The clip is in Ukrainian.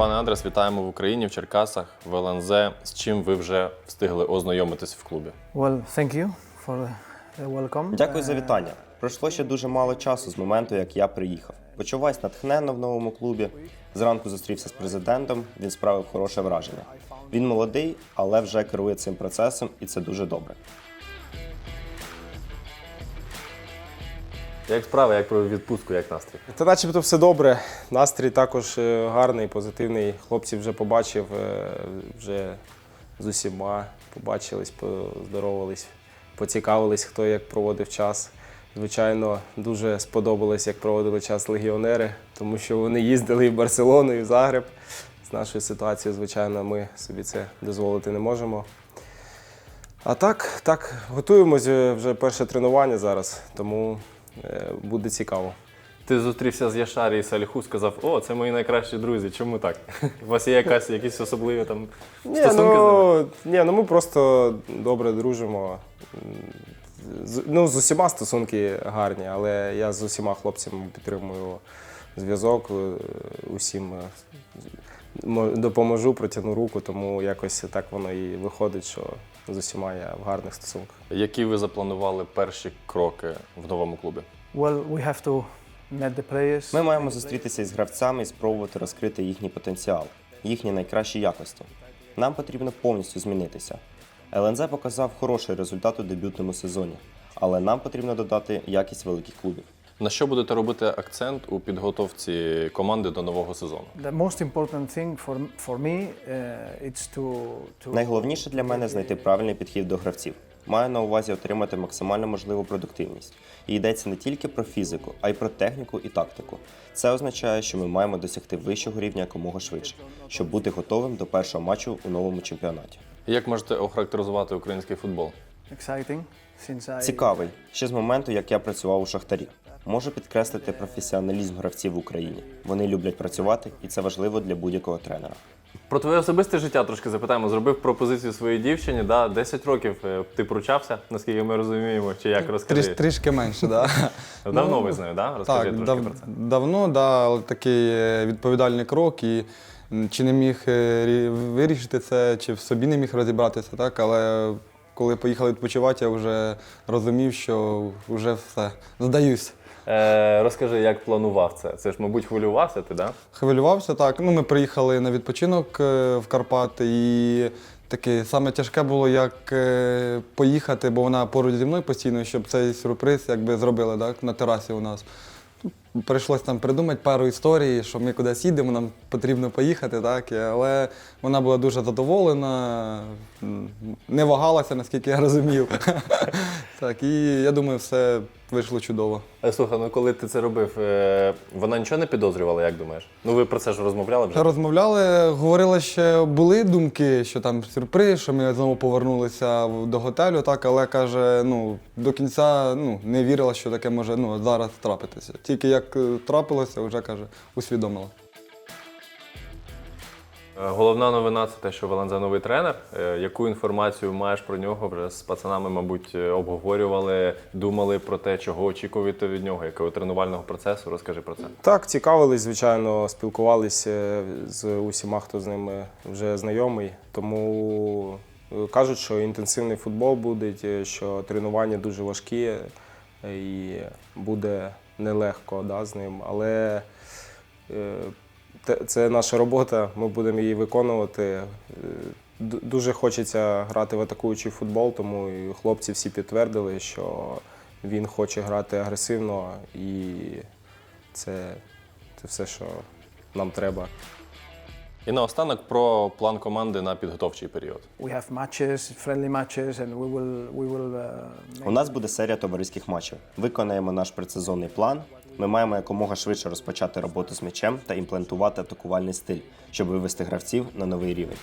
Пане Андрес, вітаємо в Україні, в Черкасах, в ЛНЗ. З чим ви вже встигли ознайомитись в клубі? Well, thank you for the welcome. Дякую за Uh, вітання. Пройшло ще дуже мало часу з моменту, як я приїхав. Почуваюсь натхненно в новому клубі. Зранку зустрівся з президентом. Він справив хороше враження. Він молодий, але вже керує цим процесом, і це дуже добре. Як справа, як про відпустку, як настрій? Та начебто все добре. Настрій також е, гарний, позитивний. Хлопців вже побачив, е, вже з усіма побачились, поздоровались, поцікавились, хто як проводив час. Звичайно, дуже сподобалось, як проводили час легіонери, тому що вони їздили і в Барселону, і в Загреб. З нашою ситуацією, звичайно, ми собі це дозволити не можемо. А так, так, готуємось е, вже перше тренування зараз, тому буде цікаво. Ти зустрівся з Яшарі і Саліху, сказав: О, це мої найкращі друзі. Чому так? У вас є якась якісь особливі там Ні, стосунки з ними? ну, ні, ну ми просто добре дружимо. З, ну, з усіма стосунки гарні, але я з усіма хлопцями підтримую зв'язок, е, усім е, допоможу, протягну руку, тому якось так воно і виходить, що з усіма я в гарних стосунках. Які ви запланували перші кроки в новому клубі? well, we have to meet the players. Ми маємо зустрітися із гравцями і спробувати розкрити їхній потенціал, їхні найкращі якості. Нам потрібно повністю змінитися. ЛНЗ показав хороший результат у дебютному сезоні, але нам потрібно додати якість великих клубів. На що будете робити акцент у підготовці команди до нового сезону? The most important thing for, for me uh, it's to, to Найголовніше для мене знайти правильний підхід до гравців. Маю на увазі отримати максимально можливу продуктивність. І йдеться не тільки про фізику, а й про техніку і тактику. Це означає, що ми маємо досягти вищого рівня якомога швидше, щоб бути готовим до першого матчу у новому чемпіонаті. Як можете охарактеризувати український футбол? exciting since I Цікавий ще з моменту, як я працював у Шахтарі. Можу підкреслити професіоналізм гравців в Україні. Вони люблять працювати, і це важливо для будь-якого тренера. Про твоє особисте життя трошки запитаємо. Зробив пропозицію своїй дівчині. Да? 10 років е, ти пручався, наскільки ми розуміємо, чи як розкажи? Тріш, трішки менше, так. Да. Давно Ну, ви з нею, да? Розкажи так, трошки дав, про це. давно, да, але такий е, відповідальний крок. І чи не міг е, вирішити це, чи в собі не міг розібратися, так, але коли поїхали відпочивати, я вже розумів, що вже все, здаюсь. Е, розкажи, як планував це? Це ж, мабуть, хвилювався ти, да? Хвилювався так. Ну, ми приїхали на відпочинок е, в Карпати, і таке саме тяжке було, як е, поїхати, бо вона поруч зі мною постійно, щоб цей сюрприз якби зробили так, на терасі у нас. Прийшлось там придумати пару історій, що ми кудись їдемо, нам потрібно поїхати, так, але вона була дуже задоволена, не вагалася, наскільки я розумів. Так, і я думаю, все вийшло чудово. Е, Слухай, ну коли ти це робив, е, вона нічого не підозрювала, як думаєш? Ну ви про це ж розмовляли вже? Розмовляли, говорили, що були думки, що там сюрприз, що ми знову повернулися до готелю, так, але каже, ну, до кінця ну, не вірила, що таке може ну, зараз трапитися. Тільки як е, трапилося, вже каже, усвідомила. Е, Головна новина це те, що Валенза новий тренер. Е, Яку інформацію маєш про нього? Вже з пацанами, мабуть, обговорювали, думали про те, чого очікуєте від нього, якого тренувального процесу. Розкажи про це. Так, цікавились, звичайно, спілкувалися з усіма, хто з ними вже знайомий. Тому кажуть, що інтенсивний футбол буде, що тренування дуже важкі і буде нелегко да, з ним. Але е, це наша робота, ми будемо її виконувати. Е, Дуже хочеться грати в атакуючий футбол, тому і хлопці всі підтвердили, що він хоче грати агресивно і це, це все, що нам треба. І наостанок про план команди на підготовчий період. we have matches, friendly matches, and we will we will uh, У нас буде серія товариських матчів. Виконаємо наш предсезонний план. Ми маємо якомога швидше розпочати роботу з м'ячем та імплантувати атакувальний стиль, щоб вивести гравців на новий рівень.